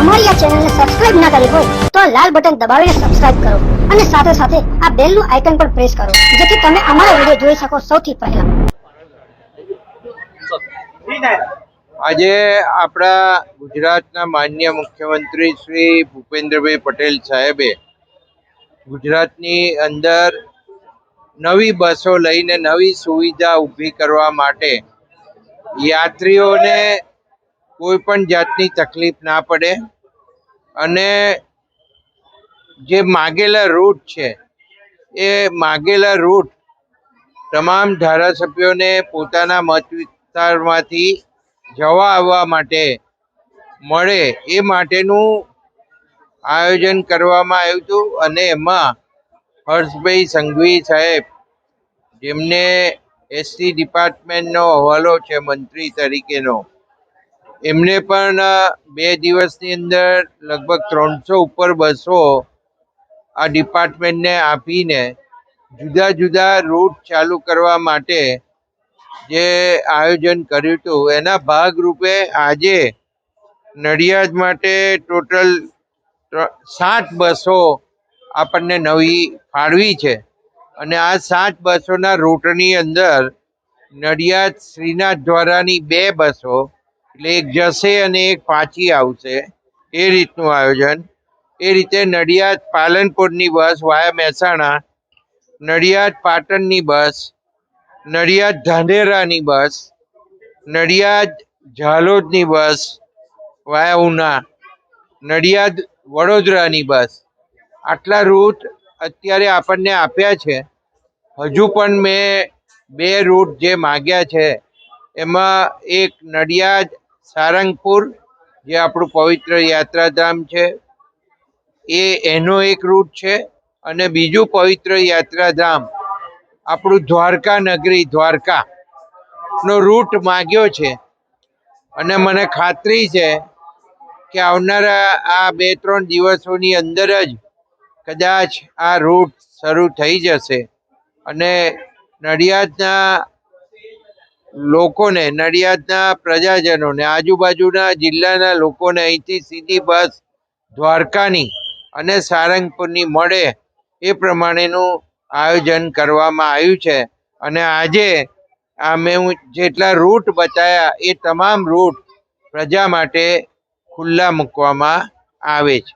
અમારી આ ચેનલને સબસ્ક્રાઇબ ના કરી હોય તો આ લાલ બટન દબાવીને સબસ્ક્રાઇબ કરો અને સાથે સાથે આ બેલનું આઇકન પણ પ્રેસ કરો, જેથી તમે અમારા વીડિયો જોઈ શકો સૌથી પહેલા. આજે આપણા ગુજરાતના માન્ય મુખ્યમંત્રી શ્રી ભૂપેન્દ્રભાઈ પટેલ સાહેબે ગુજરાતની અંદર નવી બસો લઈને નવી સુવિધા ઊભી કરવા માટે યાત્રીઓને કોઈ પણ જાતની તકલીફ ના પડે. અને જે માગેલા રૂટ છે, એ માગેલા રૂટ તમામ ધારાસભ્યોને પોતાના મત વિસ્તારમાંથી જવા આવવા માટે મળે, એ માટેનું આયોજન કરવામાં આવ્યું હતું. અને એમાં હર્ષભાઈ સંઘવી સાહેબ, જેમને એસટી ડિપાર્ટમેન્ટનો હવાલો છે, મંત્રી તરીકેનો એમને પણ બે દિવસની અંદર લગભગ ત્રણસો ઉપર બસો આ ડિપાર્ટમેન્ટને આપીને જુદા જુદા રૂટ ચાલુ કરવા માટે જે આયોજન કર્યું હતું, એના ભાગરૂપે આજે નડિયાદ માટે ટોટલ સાત બસો આપણને નવી ફાળવી છે. અને આ સાત બસોના રૂટની અંદર નડિયાદ શ્રીનાથ દ્વારાની બે બસો એટલે એક જશે અને એક પાછી આવશે. એ રીતનું આયોજન. એ રીતે નડિયાદ પાલનપુરની બસ વાયા મહેસાણા, નડિયાદ પાટણની બસ, નડિયાદ ધાનેરાની બસ, નડિયાદ ઝાલોદની બસ વાયા ઉના, નડિયાદ વડોદરાની બસ. આટલા રૂટ અત્યારે આપણને આપ્યા છે. હજુ પણ મેં બે રૂટ જે માગ્યા છે, એમાં એક નડિયાદ સારંગપુર, જે આપણું પવિત્ર યાત્રાધામ છે, એ એનો એક રૂટ છે અને બીજું પવિત્ર યાત્રાધામ આપણું દ્વારકા નગરી દ્વારકા નો રૂટ માગ્યો છે. અને મને ખાતરી છે કે આવનારા આ બે ત્રણ દિવસોની અંદર જ કદાચ આ રૂટ શરૂ થઈ જશે. અને નડિયાદના લોકોને, નડિયાદના પ્રજાજનોને, આજુબાજુના જિલ્લાના લોકોને અહીંથી સીધી બસ, દ્વારકાની અને સારંગપુરની મળે એ પ્રમાણેનું આયોજન કરવામાં આવ્યું છે. અને આજે આ મેં હું જેટલા રૂટ બતાવ્યા એ તમામ રૂટ પ્રજા માટે ખુલ્લા મૂકવામાં આવે છે.